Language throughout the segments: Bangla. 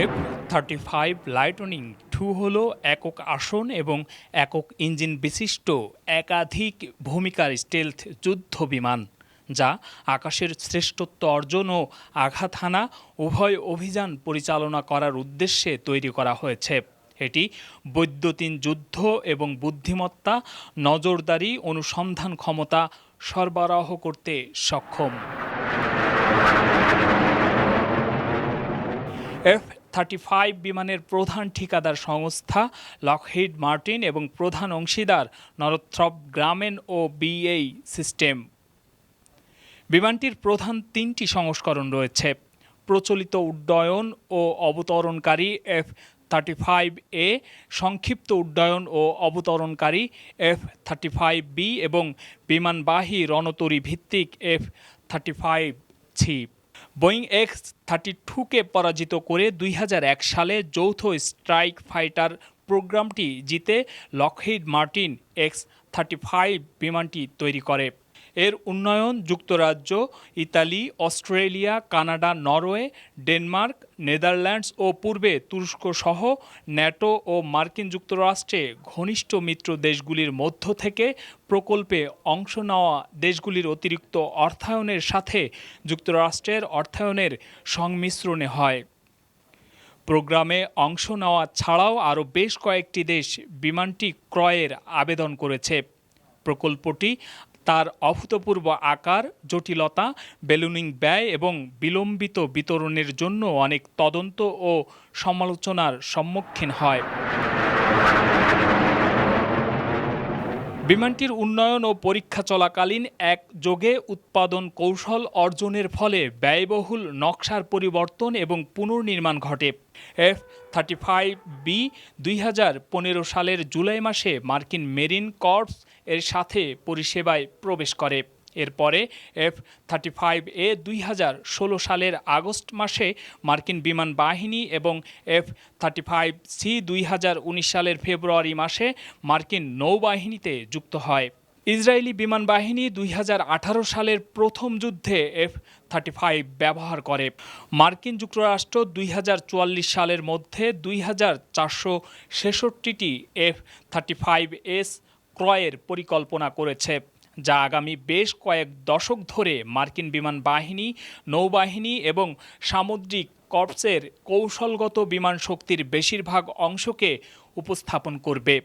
F thirty five lightning two হল একক আসন এবং একক ইঞ্জিন বিশিষ্ট একাধিক ভূমিকার স্টেলথ যুদ্ধ বিমান, যা আকাশের শ্রেষ্ঠত্ব অর্জন ও আঘাত হানা উভয় অভিযান পরিচালনা করার উদ্দেশ্যে তৈরি করা হয়েছে। এটি বৈদ্যুতিন যুদ্ধ এবং বুদ্ধিমত্তা, নজরদারি, অনুসন্ধান ক্ষমতা সরবরাহ করতে সক্ষম। এফ থার্টি ফাইভ বিমানের প্রধান ঠিকাদার সংস্থা লকহিড মার্টিন এবং প্রধান অংশীদার নরথ্রপ গ্রামেন ও বিএই সিস্টেম। বিমানটির প্রধান তিনটি সংস্করণ রয়েছে, প্রচলিত উড্ডয়ন ও অবতরণকারী এফ থার্টি ফাইভ এ, সংক্ষিপ্ত উড্ডয়ন ও অবতরণকারী এফ থার্টি ফাইভ বি এবং বিমানবাহী রণতরী ভিত্তিক F thirty five C Boeing X thirty টুকে পরাজিত করে দুই হাজার এক সালে যৌথ স্ট্রাইক ফাইটার প্রোগ্রামটি জিতে Lockheed Martin X thirty five বিমানটি তৈরি করে। এর উন্নয়ন যুক্তরাজ্য, Italy, Australia, Canada, Norway, Denmark, Netherlands ও পূর্বে তুরস্ক সহ ন্যাটো ও মার্কিন যুক্তরাষ্ট্রে ঘনিষ্ঠ মিত্র দেশগুলির মধ্য থেকে প্রকল্পে অংশ নেওয়া দেশগুলির অতিরিক্ত অর্থায়নের সাথে যুক্তরাষ্ট্রের অর্থায়নের সংমিশ্রণে হয়। প্রোগ্রামে অংশ নেওয়া ছাড়াও আরও বেশ কয়েকটি দেশ বিমানটি ক্রয়ের আবেদন করেছে। প্রকল্পটি তার অভূতপূর্ব আকার, জটিলতা বেলুনিং ব্যয় এবং বিলম্বিত বিতরণের জন্য অনেক তদন্ত ও সমালোচনার সম্মুখীন হয়। বিমানটির উন্নয়ন ও পরীক্ষা চলাকালীন এক যোগে উৎপাদন কৌশল অর্জনের ফলে ব্যয়বহুল নকশার পরিবর্তন এবং পুনর্নির্মাণ ঘটে। এফ থার্টি ফাইভ বি দুই হাজার পনেরো সালের জুলাই মাসে মার্কিন মেরিন কর্পস এর সাথে পরিষেবায় প্রবেশ করে। এরপরে এফ থার্টি ফাইভ এ দুই হাজার ষোলো সালের আগস্ট মাসে মার্কিন বিমান বাহিনী এবং এফ থার্টি ফাইভ সি দুই হাজার উনিশ সালের ফেব্রুয়ারি মাসে মার্কিন নৌবাহিনীতে যুক্ত হয়। ইসরায়েলি বিমান বাহিনী দুই হাজার আঠারো সালের প্রথম যুদ্ধে এফ থার্টি ফাইভ ব্যবহার করে। মার্কিন যুক্তরাষ্ট্র দুই হাজার চুয়াল্লিশ সালের মধ্যে দুই হাজার চারশো ছেষট্টিটি এফ থার্টি ফাইভ এস ক্রয়ের পরিকল্পনা করেছে। যা আগামী বেশ কয়েক দশক ধরে মার্কিন বিমান বাহিনী, নৌবাহিনী এবং সামুদ্রিক কর্পসের কৌশলগত বিমান শক্তির বেশিরভাগ অংশকে উপস্থাপন করবে।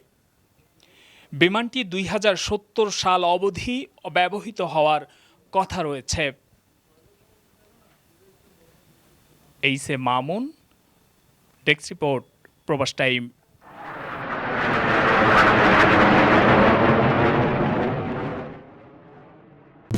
বিমানটি দুই হাজার সত্তর সাল অবধি ব্যবহৃত হওয়ার কথা রয়েছে। এইসে Mamun, desk report, Probash time.